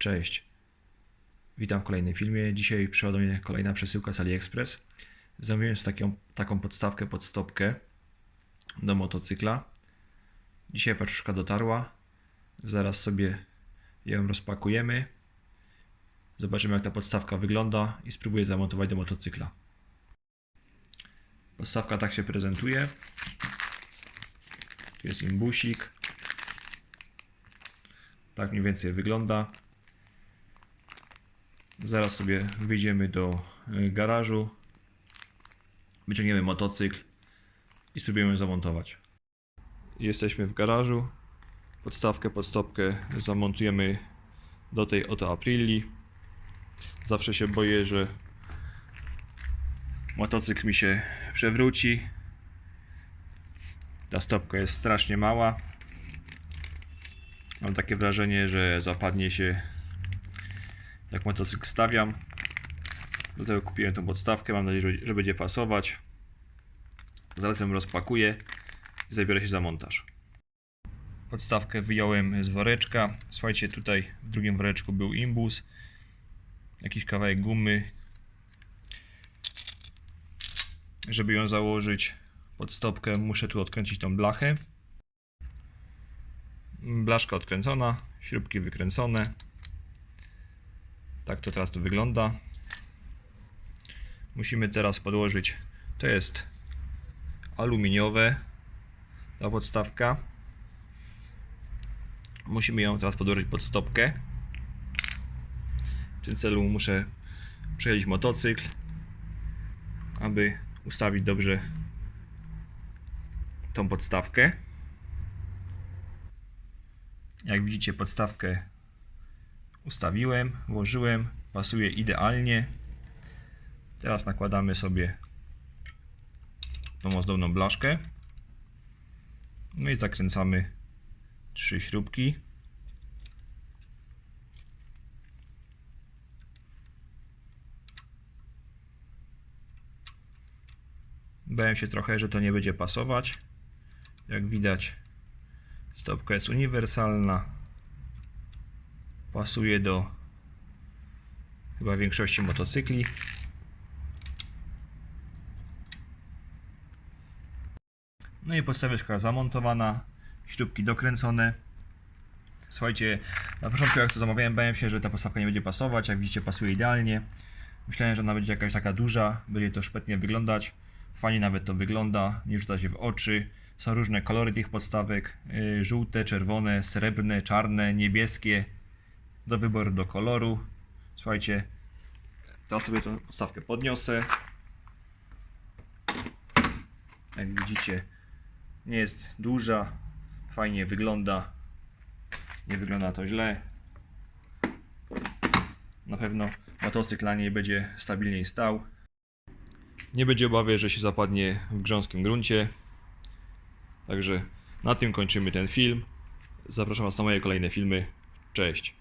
Cześć. Witam w kolejnym filmie. Dzisiaj przyszła do mnie kolejna przesyłka z AliExpress. Zamówiłem sobie taką, taką podstawkę pod stopkę do motocykla. Dzisiaj paczuszka dotarła. Zaraz sobie ją rozpakujemy. Zobaczymy jak ta podstawka wygląda i spróbuję zamontować do motocykla. Podstawka tak się prezentuje. Tu jest imbusik. Tak mniej więcej wygląda. Zaraz sobie wyjdziemy do y, garażu, wyciągniemy motocykl i spróbujemy zamontować. Jesteśmy w garażu. Podstawkę pod stopkę zamontujemy do tej oto Aprilli. Zawsze się boję, że motocykl mi się przewróci. Ta stopka jest strasznie mała. Mam takie wrażenie, że zapadnie się jak motocykl stawiam. Do tego kupiłem tą podstawkę. Mam nadzieję, że- będzie pasować. Zaraz ją rozpakuję i zabiorę się za montaż. Podstawkę wyjąłem z woreczka. Słuchajcie, tutaj w drugim woreczku był imbus, jakiś kawałek gumy. Żeby ją założyć pod stopkę, muszę tu odkręcić tą blachę. Blaszka odkręcona, śrubki wykręcone. Tak to teraz tu wygląda. Musimy teraz podłożyć. To jest aluminiowe ta podstawka. Musimy ją teraz podłożyć pod stopkę. W tym celu muszę przejechać motocykl, aby ustawić dobrze tą podstawkę. Jak widzicie, podstawkę ustawiłem, włożyłem, pasuje idealnie. Teraz nakładamy sobie tą ozdobną blaszkę. No i zakręcamy trzy śrubki. Bałem się trochę, że to nie będzie pasować. Jak widać, stopka jest uniwersalna pasuje do chyba większości motocykli. No i podstaweczka zamontowana, śrubki dokręcone. Słuchajcie, na początku jak to zamawiałem, bałem się, że ta podstawka nie będzie pasować. Jak widzicie, pasuje idealnie. Myślałem, że ona będzie jakaś taka duża, będzie to szpetnie wyglądać. Fajnie nawet to wygląda, nie rzuca się w oczy. Są różne kolory tych podstawek: yy, żółte, czerwone, srebrne, czarne, niebieskie do wyboru do koloru. Słuchajcie, teraz sobie tę podstawkę podniosę. Jak widzicie, nie jest duża, fajnie wygląda. Nie wygląda to źle. Na pewno motocykl na niej będzie stabilniej stał. Nie będzie obawy, że się zapadnie w grząskim gruncie. Także na tym kończymy ten film. Zapraszam Was na moje kolejne filmy. Cześć.